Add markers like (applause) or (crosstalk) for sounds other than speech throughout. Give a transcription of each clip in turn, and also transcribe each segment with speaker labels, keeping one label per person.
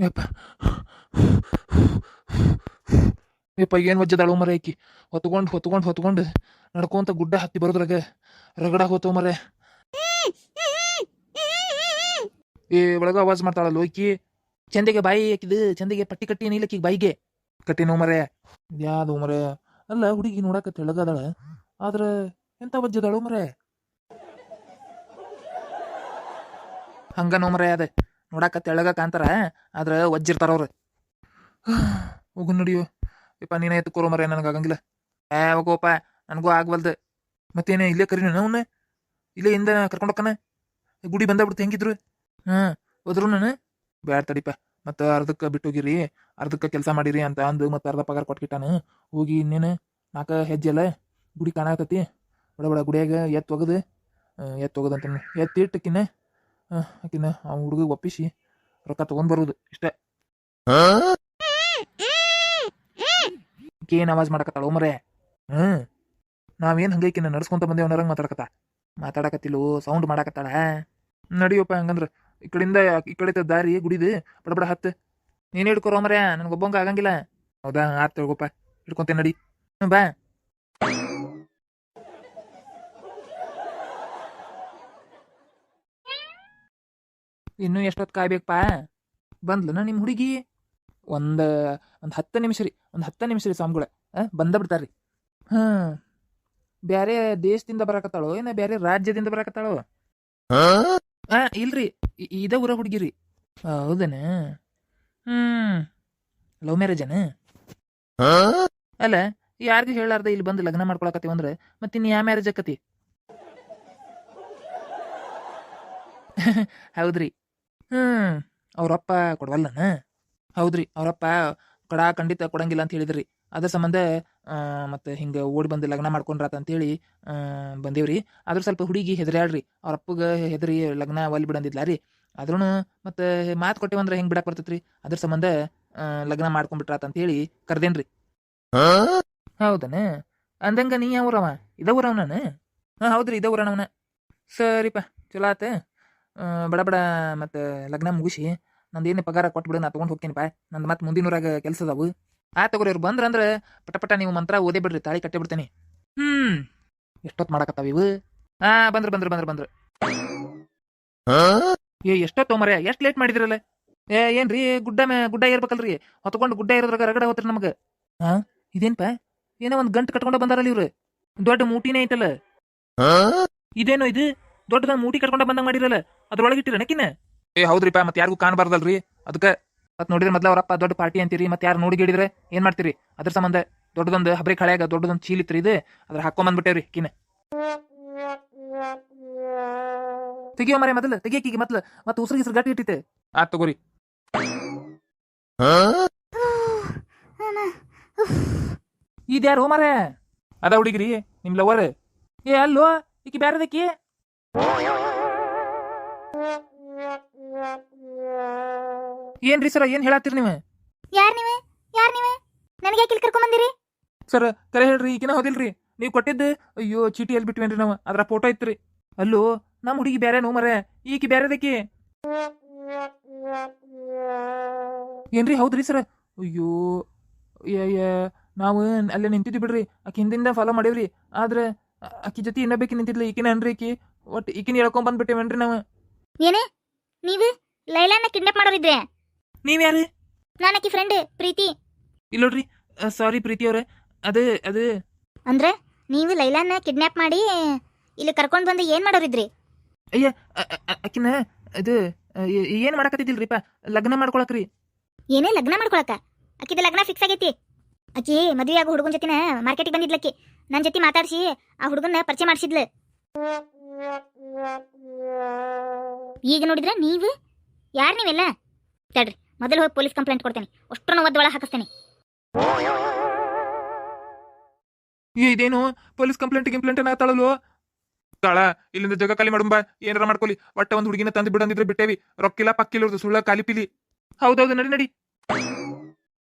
Speaker 1: ಯಪ್ಪ. ಯಪ್ಪ, ಏನು ವಜ್ಜದಾಳು ಮರ ಐಕಿ ಹೊತ್ಕೊಂಡು ಹೊತ್ಕೊಂಡು ಹೊತ್ಕೊಂಡು ನಡ್ಕೊಂತ ಗುಡ್ಡ ಹತ್ತಿ ಬರೋದ್ರಾಗ ರಗಡ ಹೋತವ ಮರ ಏ, ಒಳಗ ಆವಾಜ್ ಮಾಡ್ತಾಳಲ್ಲ ಈಕಿ. ಚಂದಿಗೆ ಬಾಯಿ ಹಾಕಿದ್ ಚಂದಿಗೆ ಪಟ್ಟಿ ಕಟ್ಟಿ ನೀಲಕ್ಕಿಗೆ ಬಾಯಿಗೆ. ಕಟ್ಟಿನೋ ಮರೆ ಯಾವ್ದು ಮರೆ ಅಲ್ಲ, ಹುಡುಗಿ ನೋಡಕ ತೆಳಗದಾಳ. ಆದ್ರ ಎಂತ ವಜ್ಜದಾಳು ಮರೆ ಹಂಗ ನೋ ಮರೆ ಅದ. ನೋಡಾಕ ತೆಳಗ ಕಾಂತಾರ ಆದ್ರ ವಜ್ಜಿರ್ತಾರ ಅವ್ರು. (sighs) ಹೋಗು ನಡಿಯೋ ಯಪ್ಪ, ನೀನೇ ಎತ್ಕೋರು ಮರ ನನಗೆ ಆಗಂಗಿಲ್ಲ. ಏ ಹೋಗೋಪ್ಪ ನನಗೂ ಆಗ್ವಲ್ದು. ಮತ್ತೇನೆ, ಇಲ್ಲೇ ಕರಿ ಅವನ್ನ ಇಲ್ಲೇ ಹಿಂದೆ ಕರ್ಕೊಂಡೋಕ್ಕನ ಗುಡಿ ಬಂದ ಬಿಡ್ತು, ಹೆಂಗಿದ್ರು? ಹಾಂ, ಹೋದ್ರು ನಾನು? ಬೇಡ ತಡಿಪ, ಮತ್ತು ಅರ್ಧಕ್ಕೆ ಬಿಟ್ಟು ಹೋಗಿರಿ, ಅರ್ಧಕ್ಕೆ ಕೆಲಸ ಮಾಡಿರಿ ಅಂತ ಅಂದು ಮತ್ತೆ ಅರ್ಧ ಪಗಾರ ಕೊಟ್ಕಿಟ್ಟಾನು ಹೋಗಿ ಇನ್ನೇನು ನಾಲ್ಕು ಹೆಜ್ಜೆಲ್ಲ ಗುಡಿ ಕಾಣಾಕತ್ತಿ. ಬಡ ಬಡ ಗುಡಿಯಾಗ ಎತ್ತು ಒಗದು. ಎತ್ತು ಒಗದಂತ ಎತ್ತಿಟ್ಟಕ್ಕಿನ್ನ ಆಕಿನ ಆ ಹುಡುಗ ಒಪ್ಪಿಸಿ ರೊಕ್ಕ ತಗೊಂಡ್ ಬರುದು ಇಷ್ಟೇ. ಏನ್ ಆವಾಜ್ ಮಾಡಕತ್ತಾಳ ಮರೆ? ಹ್ಮ್ ನಾವೇನ್ ಹಂಗೈಕಿನ ನಡ್ಸ್ಕೊಂತ ಬಂದೇವ್ ನರಂಗ್ ಮಾತಾಡಕತ್ತ? ಮಾತಾಡಕತ್ತಿಲ್ಲೋ ಸೌಂಡ್ ಮಾಡಕತ್ತಾಳ? ನಡಿಯಪ್ಪ ಹಂಗಂದ್ರ ಈ ಕಡೆಯಿಂದ ಈ ಕಡೆ ದಾರಿ ಗುಡಿದು ಬಡ ಬಡ ಹತ್ತ. ನೀನ್ ಹಿಡ್ಕೊರೋ ನನಗೆ ಒಬ್ಬಂಗ ಆಗಂಗಿಲ್ಲ. ಹೌದಾ ಆತ್ ತಗೋಪ್ಪ ಹಿಡ್ಕೊಂತೇನೆ ನಡಿ. ಹ್ಮ್, ಬಾ. ಇನ್ನು ಎಷ್ಟೊತ್ತು ಕಾಯ್ಬೇಕಪ್ಪ? ಬಂದ್ಲನ ನಿಮ್ಮ ಹುಡುಗಿ? ಒಂದು ಒಂದು ಹತ್ತು ನಿಮಿಷ ರೀ ಒಂದು ಹತ್ತು ನಿಮಿಷ ರೀ ಸ್ವಾಮಿಗಳ. ಬಂದ ಬಿಡ್ತಾರ್ರಿ. ಹಾಂ. ಬ್ಯಾರೆ ದೇಶದಿಂದ ಬರಕತ್ತಾಳೋ? ಏನ ಬ್ಯಾರೆ ರಾಜ್ಯದಿಂದ ಬರಕತ್ತಾಳೋ? ಹಾಂ? ಇಲ್ರಿ. ಇದ ಊರ ಹುಡುಗಿರಿ ಹೌದನ? ಹ್ಮ್. ಲವ್ ಮ್ಯಾರೇಜನ ಅಲ್ಲ ಯಾರಿಗೂ ಹೇಳಾರ್ದ ಇಲ್ಲಿ ಬಂದು ಲಗ್ನ ಮಾಡ್ಕೊಳಕತ್ತೀವಿ ಅಂದ್ರೆ ಮತ್ತೆ ಇನ್ನು ಯಾವ ಮ್ಯಾರೇಜ್ ಆಕತಿ ಹೌದ್ರಿ. ಹ್ಮ್. ಅವರಪ್ಪ ಕೊಡವಲ್ಲನ ಹೌದ್ರಿ ಅವರಪ್ಪ ಕೊಡ ಖಂಡಿತ ಕೊಡಂಗಿಲ್ಲ ಅಂತ ಹೇಳಿದ್ರಿ. ಅದ್ರ ಸಂಬಂಧ ಮತ್ತೆ ಹಿಂಗೆ ಓಡಿ ಬಂದು ಲಗ್ನ ಮಾಡ್ಕೊಂಡ್ರಾತ ಅಂತೇಳಿ ಬಂದೇವ್ರಿ. ಆದ್ರೂ ಸ್ವಲ್ಪ ಹುಡುಗಿ ಹೆದ್ರ್ಯಾಳ್ರಿ. ಅವ್ರ ಅಪ್ಪಗೆ ಹೆದರಿ ಲಗ್ನ ಒಲ್ ಬಿಡಂದಿದ್ಲ ರೀ. ಆದ್ರೂ ಮತ್ತೆ ಮಾತು ಕೊಟ್ಟಿವಂದ್ರೆ ಹೆಂಗ್ ಬಿಡಕ್ ಬರ್ತೈತ್ರಿ? ಅದ್ರ ಸಂಬಂಧ ಲಗ್ನ ಮಾಡ್ಕೊಂಡ್ಬಿಟ್ರಾತ ಅಂತೇಳಿ ಕರ್ದೇನ್ರಿ. ಹೌದನ? ಅಂದಂಗ ನೀ ಯಾವ ಊರವ? ಇದ ಊರವ ನಾನು ಹಾ ಹೌದ್ರಿ ಇದ ಊರನವನ ಸರಿಪ ಚಲೋ ಆತ. ಬಡ ಬಡ ಮತ್ತೆ ಲಗ್ನ ಮುಗಿಸಿ ನಂದೇನು ಪಗಾರ ಕೊಟ್ಬಿಡು ನಾ ತೊಗೊಂಡು ಹೋಗ್ತೀನಿಪ್ಪ ನಂದು ಮತ್ತೆ ಮುಂದಿನೂರಾಗ ಕೆಲಸ ಅದಾವು. ಆ, ತಗೋರಿ ಅವ್ರು ಬಂದ್ರೆ ಅಂದ್ರೆ ಪಟಪಟ ನೀವು ಮಂತ್ರ ಓದೇ ಬಿಡ್ರಿ, ತಾಳಿ ಕಟ್ಟೆ ಬಿಡ್ತೇನೆ. ಹ್ಮ್. ಎಷ್ಟೊತ್ತು ಮಾಡಕತ್ತಾವ ಇವು? ಹಾ ಬಂದ್ರು ಬಂದ್ರು ಬಂದ್ರು, ಬಂದ್ರ. ಏ, ಎಷ್ಟೊತ್ತು ಮರ ಎಷ್ಟು ಲೇಟ್ ಮಾಡಿದ್ರಲ್ಲ? ಏ, ಏನ್ರಿ, ಗುಡ್ಡ ಗುಡ್ಡ ಏರ್ಬೇಕಲ್ರಿ? ಹೊತ್ಕೊಂಡು ಗುಡ್ಡ ಏರೋದ್ರಾಗ ರಗಡ ಹೋತ್ರಿ ನಮಗೆ. ಹಾ ಇದೇನ್ಪ? ಏನೋ ಒಂದು ಗಂಟು ಕಟ್ಕೊಂಡು ಬಂದಾರಲ್ಲ ಇವ್ರು. ದೊಡ್ಡ ಮೂಟಿನೇ ಐತಲ್ಲ? ಇದೇನೋ ಇದು? ದೊಡ್ಡದ ಮೂಟಿ ಕಟ್ಕೊಂಡ ಬಂದಂಗ ಮಾಡಿರಲ್ಲ, ಅದ್ರೊಳಗೆ ಇಟ್ಟಿರ ನಕ್ಕಿನ ಏ, ಹೌದ್ರಿಪ್ಪ, ಮತ್ತೆ ಯಾರಿಗೂ ಕಾಣಬಾರ್ದಲ್ರಿ. ಅದಕ್ಕೆ ಮತ್ ನೋಡಿದ್ರೆ ಮೊದ್ಲ ಅವರಪ್ಪ ದೊಡ್ಡ ಪಾರ್ಟಿ ಅಂತೀರಿ, ಮತ್ತೆ ಯಾರು ನೋಡಿ ಗಿಡಿದ್ರೆ ಏನ್ ಮಾಡ್ತೀರಿ? ಅದ್ರ ಸಂಬಂಧ ದೊಡ್ಡದೊಂದು ಹಬ್ರಿ ಕಳೆಯಾಗ ದೊಡ್ಡದೊಂದು ಚೀಲ್ ಇತ್ತು ಇದು, ಅದ್ರ ಹಾಕೊಂಬಂದ್ಬಿಟ್ಟೇವ್ರಿ ಕಿನ ತೆಗಿಯೋ ಮರೆ ಮೊದಲು ತೆಗಿಯಕೀಗ ಮತ್ಲ ಮತ್ತೆ ಉಸಿರು ಗಿಸಿರು ಗಟ್ಟಿ ಇಟ್ಟಿತ್ತೆ. ಆ ತಗೋರಿ. ಇದ್ಯಾರು ಮರೆ ಅದ ಹುಡುಗಿರಿ, ನಿಮ್ ಲವರ್ ಏ, ಅಲ್ಲೋ, ಈಕಿ ಬ್ಯಾರದಕ್ಕಿ? ಏನ್ರಿ ಸರ ಏನ್ ಹೇಳತ್ತೀರಿ ನೀವು?
Speaker 2: ಯಾರ್ ನೀವೇ? ಯಾರ್ ನೀವೇ? ನನಗೆ ಯಾಕೆ ಇಲ್ಲಿ ಕರ್ಕೊಂಬಂದಿರಿ
Speaker 1: ಸರ್ ಕರೆ ಹೇಳ್ರಿ ಈಗಿನ ಹೋದಿಲ್ರಿ. ನೀವು ಕೊಟ್ಟಿದ್ದು ಅಯ್ಯೋ ಚೀಟಿ ಎಲ್ಲಿ ಬಿಟ್ವೇನ್ರಿ ನಾವು? ಅದ್ರ ಫೋಟೋ ಇತ್ತು ಅಲ್ಲೋ ನಮ್ಮ ಹುಡುಗಿ ಬೇರೆ ನೋ ಮರೆ. ಈಕಿ ಬೇರೆದಕ್ಕಿ ಏನ್ರಿ ಹೌದ್ರಿ ಸರ್? ಅಯ್ಯೋ ಅಯ್ಯ ನಾವು ಅಲ್ಲೇ ನಿಂತಿದ್ವಿ ಬಿಡ್ರಿ. ಆಕಿ ಹಿಂದಿಂದ ಫಾಲೋ ಮಾಡೇವ್ರಿ. ಆದ್ರೆ ಆಕಿ ಜೊತೆ ಇನ್ನೊಬ್ಬಕಿ ನಿಂತಿದ್ಲಿ. ಈಕಿನ ಅನ್ರಿ ಈಕಿ. ಒಟ್ಟು ಈಕಿನ ಹೇಳ್ಕೊಂಡ್ ಬಂದ್ಬಿಟ್ಟಿವೇನ್ರಿ ನಾವು?
Speaker 2: ಏನೇ? ನೀವು ಲೈಲಾನ ಕಿಡ್ನಾಪ್ ಮಾಡೋರಿದ್ರೆ?
Speaker 1: ನೀವ್ ಯಾರು
Speaker 2: ನಾನು ಆಕಿ ಫ್ರೆಂಡ್ ಪ್ರೀತಿ.
Speaker 1: ಇಲ್ಲ ನೋಡ್ರಿ ಸಾರಿ ಪ್ರೀತಿ ಅವ್ರೆ. ಅದು ಅದು.
Speaker 2: ಅಂದ್ರೆ ನೀವು ಲೈಲಾನ ಕಿಡ್ನಾಪ್ ಮಾಡಿ ಇಲ್ಲಿ ಕರ್ಕೊಂಡ್ ಬಂದು ಏನ್ ಮಾಡೋರಿದ್ರಿ?
Speaker 1: ಅಯ್ಯ ಅಕ್ಕಿನ ಅದು ಏನು ಮಾಡಕತ್ತಿದ್ದಿಲ್ರಿಪ್ಪ? ಲಗ್ನ ಮಾಡ್ಕೊಳಕ್ರಿ.
Speaker 2: ಏನೇ ಲಗ್ನ ಮಾಡ್ಕೊಳಕ? ಅಕ್ಕಿದ ಲಗ್ನ ಫಿಕ್ಸ್ ಆಗೈತಿ. ಆಕಿ ಮದುವೆ ಆಗೋ ಹುಡುಗನ ಜೊತೆನ ಮಾರ್ಕೆಟಿಗೆ ಬಂದಿದ್ಲಕ್ಕಿ ನನ್ನ ಜೊತೆ ಮಾತಾಡ್ಸಿ ಆ ಹುಡುಗನ ಪರಿಚಯ ಮಾಡಿಸಿದ್ಲು. ಈಗ ನೋಡಿದ್ರೆ ನೀವು? ಯಾರು ನೀವೆಲ್ಲ? ತಡ್ರಿ, ಮೊದಲು ಹೋಗಿ ಪೊಲೀಸ್ ಕಂಪ್ಲೇಂಟ್ ಕೊಡ್ತೇನೆ. ಅಷ್ಟನ್ನು ಒದ್ದು ಒಳಗೆ ಹಾಕಿಸ್ತೇನೆ.
Speaker 1: ಇದೇನು? ಪೊಲೀಸ್ ಕಂಪ್ಲೇಂಟ್, ಗಿಂಪ್ಲೇಂಟ್ ತಳಲು ತಾಳ, ಇಲ್ಲಿಂದ ಜಾಗ ಖಾಲಿ ಮಾಡುಂಬ ಏನಾರ ಮಾಡ್ಕೊಲಿ ಒಟ್ಟ ಒಂದು ಹುಡುಗಿನ ತಂದು ಬಿಡಂದಿದ್ರೆ ಬಿಟ್ಟೇವಿ. ರೊಕ್ಕಿಲ್ಲ, ಪಕ್ಕಿಲ್ಲ ಸುಳ್ಳ ಖಾಲಿ ಪಿಲಿ. ಹೌದೌದು, ನಡಿ ನಡಿ.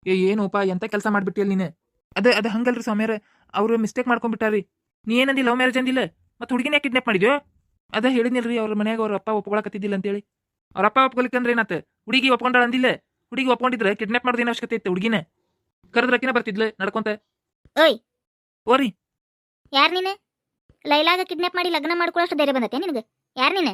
Speaker 1: ಏ, ಏನೋಪ, ಎಂತ ಕೆಲಸ ಮಾಡ್ಬಿಟ್ಟಿಯಲ್ಲ ನೀನೆ? ಅದೇ, ಅದ ಹಂಗಲ್ರಿ ಸ್ವಾಮ್ಯಾರ. ಅವ್ರು ಮಿಸ್ಟೇಕ್ ಮಾಡ್ಕೊಂಡ್ಬಿಟ್ಟಾರಿ. ನೀ ಏನಂದಿ ಲವ್ ಮ್ಯಾರೇಜ್ ಅಂದಿಲ್ಲ? ಮತ್ತೆ ಹುಡುಗಿನ ಕಿಡ್ನಾಪ್ ಮಾಡಿದ್ಯೋ? ಅದ ಹೇಳಿದ್ನಿಲ್ರಿ ಅವ್ರ ಮನೆಯಾಗ ಅವ್ರ ಅಪ್ಪ ಒಪ್ಕೊಳಕತ್ತಿದ್ದಿಲ್ಲ ಅಂತೇಳಿ. ಅವ್ರ ಅಪ್ಪ ಒಪ್ಕೊಲಿಕ್ಕಂದ್ರೆ ಏನಾತ? ಹುಡುಗಿ ಒಪ್ಕೊಂಡಾಳ ಅಂದಿಲ್ಲ. ಹುಡುಗಿ ಒಪ್ಕೊಂಡಿದ್ರೆ ಕಿಡ್ನಾಪ್ ಮಾಡೋದೇನು ಅವಶ್ಯಕತೆ ಇತ್ತು ಹುಡುಗಿನ? ಕರೆದ್ರಕಿನ ಬರ್ತಿದ್ಲೆ ನಡ್ಕೊಂತ.
Speaker 2: ಓಯ್!
Speaker 1: ಓರಿ.
Speaker 2: ಯಾರ್ ನೀನು? ಲೈಲಾಗ ಕಿಡ್ನಾಪ್ ಮಾಡಿ ಲಗ್ನ ಮಾಡ್ಕೊಳ್ಳೋಷ್ಟು ಧೈರ್ಯ ಬಂದತ್ತೆ ನಿನಗೆ? ಯಾರ್ ನೀನು?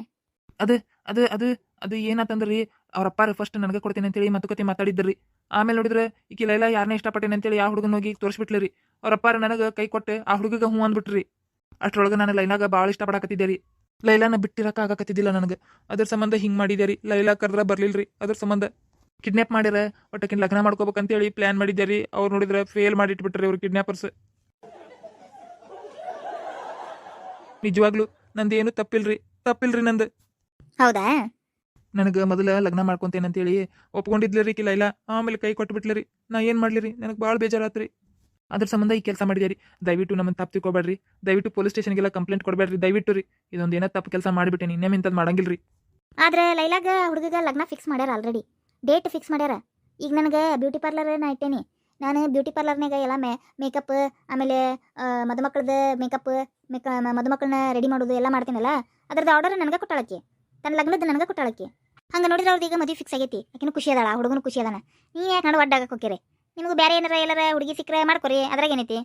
Speaker 1: ಅದು ಅದು ಅದು ಏನಾತಂದ್ರಿ? ಅವ್ರ ಅಪ್ಪಾರ ಫಸ್ಟ್ ನನಗೆ ಕೊಡ್ತೀನಿ ಅಂತೇಳಿ ಮಾತುಕತೆ ಮಾತಾಡಿದ್ರಿ ಆಮೇಲೆ ನೋಡಿದ್ರೆ ಈಕಿ ಲೈಲಾ ಯಾರನ್ನೇ ಇಷ್ಟಪಟ್ಟೇನೆ ಅಂತೇಳಿ ಆ ಹುಡುಗನ ಹೋಗಿ ತೋರಿಸ್ಬಿಟ್ಲಿ ರೀ. ಅವ್ರ ಅಪ್ಪಾರ ನನಗೆ ಕೈ ಕೊಟ್ಟೆ ಆ ಹುಡುಗಿಗೆ ಹ್ಞೂ ಅಂದ್ಬಿಟ್ರಿ ಅಷ್ಟ್ರೊಳಗೆ ನಾನು ಲೈಲಾಗ ಭಾಳ ಇಷ್ಟಪಡಕತ್ತಿದ್ದೆ ರೀ. ಲೈಲಾನ ಬಿಟ್ಟಿರಕ ಆಗಕತ್ತಿದ್ದಿಲ್ಲ ನನಗೆ. ಅದ್ರ ಸಂಬಂಧ ಹಿಂಗೆ ಮಾಡಿದೆ ರೀ. ಲೈಲಾ ಬರಲಿಲ್ಲ ರೀ ಅದ್ರ ಸಂಬಂಧ ಕಿಡ್ನಾಪ್ ಮಾಡ್ಯಾರ. ಒಟ್ಟಕ್ಕಿನ ಲಗ್ನ ಮಾಡ್ಕೋಬೇಕಂತೇಳಿ ಪ್ಲಾನ್ ಮಾಡಿದ್ದೆ ರೀ. ಅವ್ರು ನೋಡಿದ್ರೆ ಫೇಲ್ ಮಾಡಿಟ್ಬಿಟ್ರಿ ಅವ್ರು ಕಿಡ್ನಾಪರ್ಸ್. ನಿಜವಾಗ್ಲು ನಂದೇನು ತಪ್ಪಿಲ್ರಿ. ತಪ್ಪಿಲ್ರಿ ನಂದು.
Speaker 2: ಹೌದಾ?
Speaker 1: ನನಗೆ ಮೊದಲ ಲಗ್ನ ಮಾಡ್ಕೊಂತೇನಂತೇಳಿ ಒಪ್ಕೊಂಡಿದ್ಲರಿ ಕಿ ಇಲ್ಲ ಆಮೇಲೆ ಕೈ ಕೊಟ್ಟು ಬಿಟ್ಲರಿ ನಾ ಏನು ಮಾಡ್ಲಿರಿ ನನಗೆ ಭಾಳ ಬೇಜಾರಾತ್ರಿ. ಅದ್ರ ಸಂಬಂಧ ಈ ಕೆಲಸ ಮಾಡಿದೆ ರೀ? ದಯವಿಟ್ಟು ನಮ್ಮನ್ನು ತಪ್ಪು ತಿಳ್ಕೊಬೇಡ್ರಿ. ದಯವಿಟ್ಟು ಪೊಲೀಸ್ ಸ್ಟೇಷನ್ಗೆಲ್ಲ ಕಂಪ್ಲೇಂಟ್ ಕೊಡಬೇಡ್ರಿ. ದಯವಿಟ್ಟು ರೀ. ಇದೊಂದು ಏನೋ ತಪ್ಪು ಕೆಲಸ ಮಾಡಿಬಿಟ್ಟೇನಿ ಇನ್ನೇಮ್ ಇಂಥದ್ದು ಮಾಡಂಗಿಲ್ಲ ರೀ
Speaker 2: ಆದ್ರೆ ಲೈಲಾಗ ಹುಡುಗಗ ಲಗ್ನ ಫಿಕ್ಸ್ ಮಾಡ್ಯಾರ ಆಲ್ರೆಡಿ ಡೇಟ್ ಫಿಕ್ಸ್ ಮಾಡ್ಯಾರ. ಈಗ ನನಗೆ ಬ್ಯೂಟಿ ಪಾರ್ಲರ್ ನಾ ಇಟ್ಟೇನಿ. ನಾನು ಬ್ಯೂಟಿ ಪಾರ್ಲರ್ನಾಗ ಎಲ್ಲ ಮೇ ಮೇಕಪ್ ಆಮೇಲೆ ಮದುಮಕ್ಕಳದ ಮೇಕಪ್ ಮೇಕ ಮದುಮಕ್ಕಳನ್ನ ರೆಡಿ ಮಾಡೋದು ಎಲ್ಲ ಮಾಡ್ತೀನಲ್ಲ ಅದ್ರದ್ದು ಆರ್ಡರ್ ನನಗೆ ಕೊಟ್ಟಾಳಕ್ಕೆ ತನ್ನ ಲಗ್ನದ ನನಗೆ ಕೊಟ್ಟಾಳಕ್ಕೆ ಹಂಗೆ ನೋಡಿದ್ರೆ ಅವ್ರದ್ದು ಈಗ ಮದುವೆ ಫಿಕ್ಸ್ ಆಗೈತಿ. ಆಕಿನೂ ಖುಷಿ ಅದಾಳ ಹುಡುಗನು ಖುಷಿ ಅದಾನ. ನೀ ಯಾಕೆ ನಡು ಅಡ್ಡಾಗಕ್ಕೆ ಹೋಗ್ಯಾರೆ? ನಿಮಗೂ ಬೇರೆ ಏನಾರ ಎಲ್ಲಾರ ಹುಡುಗಿ ಸಿಕ್ಕರೆ ಮಾಡ್ಕೊರಿ ಅದ್ರಾಗ ಏನೈತಿ?